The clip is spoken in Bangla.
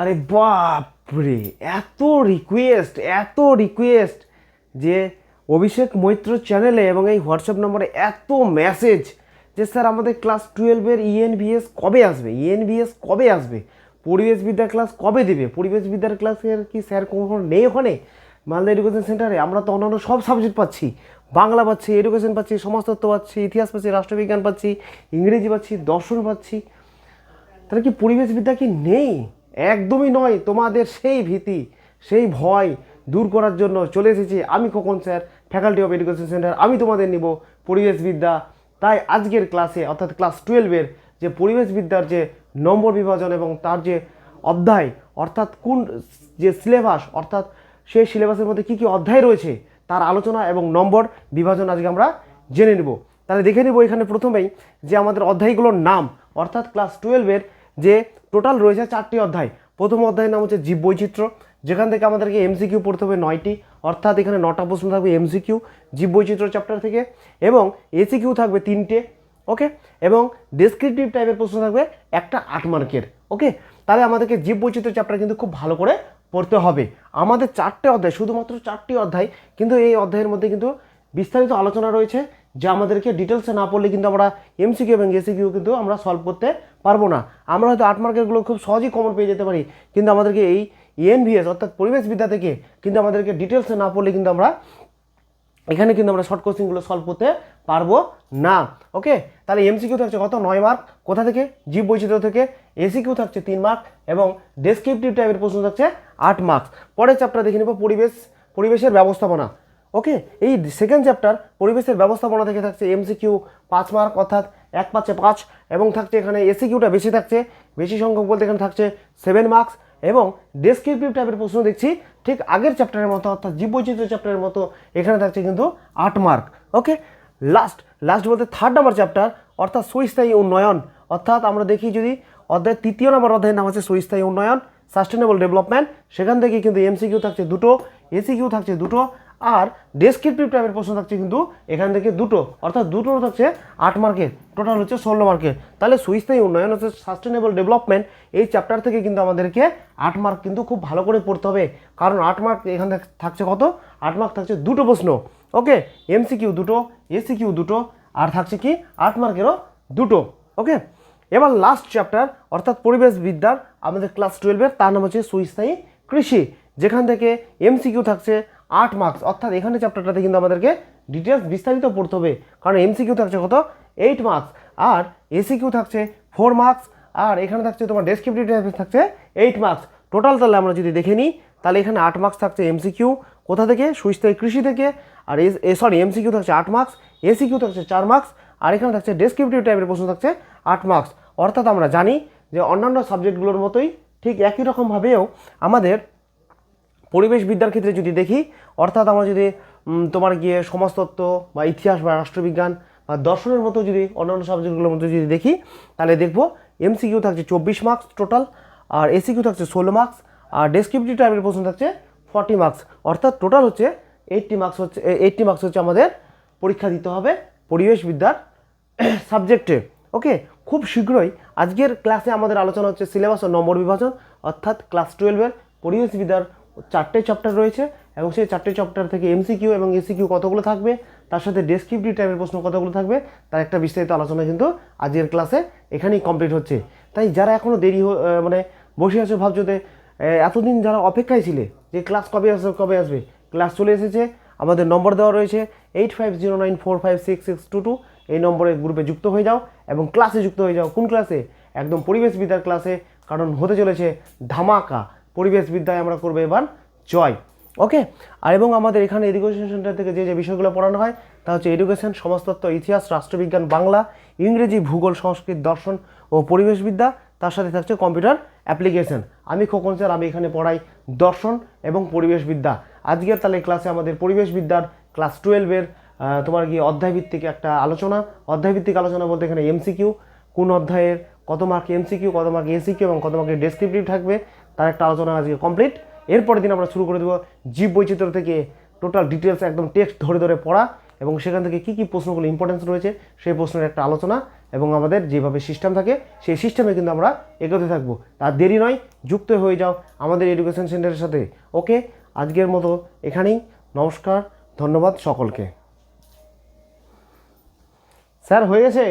আরে বাপরে, এত রিকোয়েস্ট এত রিকোয়েস্ট যে অভিষেক মৈত্র চ্যানেলে এবং এই হোয়াটসঅ্যাপ নম্বরে এত মেসেজ যে স্যার আমাদের ক্লাস টুয়েলভের ইএনভিএস কবে আসবে? ইএনভিএস কবে আসবে? পরিবেশবিদ্যা ক্লাস কবে দেবে? পরিবেশবিদ্যার ক্লাসের কি স্যার কখনো নেই ওখানে? মালদা এডুকেশন সেন্টারে আমরা তো অন্যান্য সব সাবজেক্ট পাচ্ছি। বাংলা পাচ্ছি এডুকেশন পাচ্ছি, সমাজতত্ত্ব পাচ্ছি, ইতিহাস পাচ্ছি, রাষ্ট্রবিজ্ঞান পাচ্ছি, ইংরেজি পাচ্ছি, দর্শন পাচ্ছি। তাহলে কি পরিবেশবিদ্যা কি নেই? একদমই নয়, তোমাদের সেই ভীতি, সেই ভয় দূর করার জন্য চলে এসেছি। আমি Khokon sir faculty of education centre আমি তোমাদের নিব পরিবেশবিদ্যা। তাই আজকের ক্লাসে অর্থাৎ ক্লাস টুয়েলভের যে পরিবেশবিদ্যার যে নম্বর বিভাজন এবং তার যে অধ্যায়, অর্থাৎ কোন যে সিলেবাস অর্থাৎ সেই সিলেবাসের মধ্যে কী কী অধ্যায় রয়েছে, তার আলোচনা এবং নম্বর বিভাজন আজকে আমরা জেনে নেব। তাহলে দেখে নেব এখানে প্রথমেই যে আমাদের অধ্যায়গুলোর নাম, অর্থাৎ ক্লাস টুয়েলভের যে টোটাল রয়েছে চারটি অধ্যায়। প্রথম অধ্যায়ের নাম হচ্ছে জীব বৈচিত্র্য যেখান থেকে আমাদেরকে এমসিকিউ পড়তে হবে নয়টি। অর্থাৎ এখানে নটা প্রশ্ন থাকবে এমসিকিউ জীব বৈচিত্র্য চ্যাপ্টার থেকে, এবং এসিকিউ থাকবে তিনটে ওকে এবং ডেসক্রিপটিভ টাইপের প্রশ্ন থাকবে একটা আট মার্কের ওকে তাহলে আমাদেরকে জীব বৈচিত্র্য চ্যাপ্টার কিন্তু খুব ভালো করে পড়তে হবে। আমাদের চারটে অধ্যায়, শুধুমাত্র চারটি অধ্যায়, কিন্তু এই অধ্যায়ের মধ্যে কিন্তু বিস্তারিত আলোচনা রয়েছে। যা আমাদেরকে ডিটেলসে না পড়লে কিন্তু আমরা এমসিকিউ এবং এসিকিউ কিন্তু আমরা সলভ করতে পারব না। আমরা হয়তো আট মার্কেরগুলো খুব সহজেই কমন পেয়ে যেতে পারি, কিন্তু আমাদেরকে এই ইএনভিএস অর্থাৎ পরিবেশবিদ্যা থেকে কিন্তু আমাদেরকে ডিটেলসে না পড়লে কিন্তু আমরা এখানে কিন্তু আমরা শর্ট কোশ্চিনগুলো সলভ করতে পারব না। ওকে তাহলে এমসিকিউ থাকছে কত? নয় মার্ক কোথা থেকে? জীব বৈচিত্র্য থেকে। এসিকিউ থাকছে তিন মার্ক এবং ডেসক্রিপটিভ টাইপের প্রশ্ন থাকছে আট মার্কস পরের চ্যাপ্টার দেখে নেব পরিবেশ, পরিবেশের ব্যবস্থাপনা। ওকে এই সেকেন্ড চ্যাপ্টার পরিবেশের ব্যবস্থাপনা থেকে থাকছে এমসিকিউ পাঁচ মার্ক অর্থাৎ এক পাঁচে পাঁচ এবং থাকছে এখানে এসিকিউটা বেশি থাকছে, বেশি সংখ্যক বলতে এখানে থাকছে সেভেন মার্কস এবং ডেসক্রিপটিভ টাইপের প্রশ্ন দেখছি, ঠিক আগের চ্যাপ্টারের মতো অর্থাৎ জীববৈচিত্র্য চ্যাপ্টারের মতো এখানে থাকছে কিন্তু আট মার্ক ওকে লাস্ট লাস্ট বলতে থার্ড নাম্বার চ্যাপ্টার অর্থাৎ সুস্থায়ী উন্নয়ন, অর্থাৎ আমরা দেখি যদি অধ্যায় তৃতীয় নম্বর অধ্যায়ের নাম আছে সুস্থায়ী উন্নয়ন সাস্টেনেবল ডেভেলপমেন্ট সেখান থেকে কিন্তু এমসিকিউ থাকছে দুটো এসিকিউ থাকছে দুটো আর ডেসক্রিপটিভ টাইপের প্রশ্ন থাকছে কিন্তু এখান থেকে দুটো, অর্থাৎ দুটো থাকছে আট মার্কের টোটাল হচ্ছে ষোলো মার্কের তাহলে সুইস্থায়ী উন্নয়ন হচ্ছে সাস্টেনেবল ডেভেলপমেন্ট এই চ্যাপ্টার থেকে কিন্তু আমাদেরকে আট মার্ক কিন্তু খুব ভালো করে পড়তে হবে। কারণ আট মার্ক এখান থেকে থাকছে কত? আট মার্ক থাকছে দুটো প্রশ্ন। ওকে এমসিকিউ দুটো এসিকিউ দুটো, আর থাকছে কি? আট মার্কেরও দুটো। ওকে, এবার লাস্ট চ্যাপ্টার অর্থাৎ পরিবেশ বিদ্যার আমাদের ক্লাস টুয়েলভের তার নাম হচ্ছে সুইস্থায়ী কৃষি। যেখান থেকে এমসিকিউ থাকছে আট মার্কস অর্থাৎ এখানে চ্যাপ্টারটাতে কিন্তু আমাদেরকে ডিটেলস বিস্তারিত পড়তে হবে। কারণ এমসিকিউ থাকছে কত? এইট মার্কস আর এসিকিউ থাকছে ফোর মার্কস আর এখানে থাকছে তোমার ডেসক্রিপটিভ থাকছে এইট মার্কস টোটাল তাহলে আমরা যদি দেখে নিই, তাহলে এখানে আট মার্কস থাকছে এমসিকিউ কোথা থেকে? সুস্থায়ী কৃষি থেকে। আর এ সরি এমসিকিউ থাকছে আট মার্কস এসিকিউ থাকছে চার মার্কস আর এখানে থাকছে ডেসক্রিপটিভ টাইপের প্রশ্ন থাকছে আট মার্কস অর্থাৎ আমরা জানি যে অন্যান্য সাবজেক্টগুলোর মতোই ঠিক একই রকমভাবেও আমাদের পরিবেশ বিদ্যার ক্ষেত্রে যদি দেখি, অর্থাৎ আমরা যদি তোমার গিয়ে সমাজতত্ত্ব বা ইতিহাস বা রাষ্ট্রবিজ্ঞান বা দর্শনের মতো যদি, অন্যান্য সাবজেক্টগুলোর মধ্যে যদি দেখি, তাহলে দেখব এমসিকিউ থাকছে চব্বিশ মার্কস টোটাল আর এসিকিউ থাকছে ষোলো মার্কস আর ডেসক্রিপটিভ টাইপের প্রশ্ন থাকছে ফর্টি মার্কস অর্থাৎ টোটাল হচ্ছে এইটটি মার্কস হচ্ছে এইটটি মার্কস হচ্ছে আমাদের পরীক্ষা দিতে হবে পরিবেশ বিদ্যার সাবজেক্টে ওকে খুব শীঘ্রই আজকের ক্লাসে আমাদের আলোচনা হচ্ছে সিলেবাস ও নম্বর বিভাজন, অর্থাৎ ক্লাস টুয়েলভের পরিবেশ বিদ্যার চারটে চ্যাপ্টার রয়েছে এবং সেই চারটে চ্যাপ্টার থেকে এমসিকিউ এবং এসিকিউ কতগুলো থাকবে তার সাথে ডেসক্রিপটিভ টাইপের প্রশ্ন কতগুলো থাকবে তার একটা বিস্তারিত আলোচনা কিন্তু আজকের ক্লাসে এখানেই কমপ্লিট হচ্ছে। তাই যারা এখনও দেরি মানে বসে আছে ভাবছ যে, এতদিন যারা অপেক্ষায় ছিলে যে ক্লাস কবে আসবে কবে আসবে ক্লাস চলে এসেছে আমাদের নম্বর দেওয়া রয়েছে eight five zero nine four five six six two two এই নম্বরে গ্রুপে যুক্ত হয়ে যাও এবং ক্লাসে যুক্ত হয়ে যাও। কোন ক্লাসে একদম পরিবেশবিদ্যার ক্লাসে কারণ হতে চলেছে ধামাকা। পরিবেশবিদ্যায় আমরা করব এবার জয়। ওকে আর এবং আমাদের এখানে এডুকেশন সেন্টার থেকে যে যে বিষয়গুলো পড়ানো হয়, তা হচ্ছে এডুকেশন সমাজতত্ত্ব, ইতিহাস, রাষ্ট্রবিজ্ঞান, বাংলা, ইংরেজি, ভূগোল, সংস্কৃত, দর্শন ও পরিবেশবিদ্যা। তার সাথে থাকছে কম্পিউটার অ্যাপ্লিকেশন আমি খোকন স্যার, আমি এখানে পড়াই দর্শন এবং পরিবেশবিদ্যা। আজকের তাহলে ক্লাসে আমাদের পরিবেশবিদ্যার ক্লাস টুয়েলভের তোমার গিয়ে অধ্যায়ভিত্তিক একটা আলোচনা। অধ্যায়ভিত্তিক আলোচনা বলতে এখানে এমসিকিউ কোন অধ্যায়ের কত মার্ক এমসিকিউ কত মার্ক এসিকিউ এবং কত মার্কের ডেসক্রিপটিভ থাকবে। তার একটা আলোচনা আজকে কমপ্লিট এরপরের দিন আমরা শুরু করে দেবো জীব বৈচিত্র্য থেকে টোটাল ডিটেলস একদম টেক্সট ধরে ধরে পড়া এবং সেখান থেকে কী কী প্রশ্নগুলো ইম্পর্টেন্স রয়েছে সেই প্রশ্নের একটা আলোচনা এবং আমাদের যেভাবে সিস্টেম থাকে, সেই সিস্টেমে কিন্তু আমরা এগোতে থাকব। তার দেরি নয়, যুক্ত হয়ে যাও আমাদের এডুকেশন সেন্টারের সাথে। ওকে আজকের মতো এখানেই। নমস্কার, ধন্যবাদ সকলকে। স্যার, হয়ে গেছে?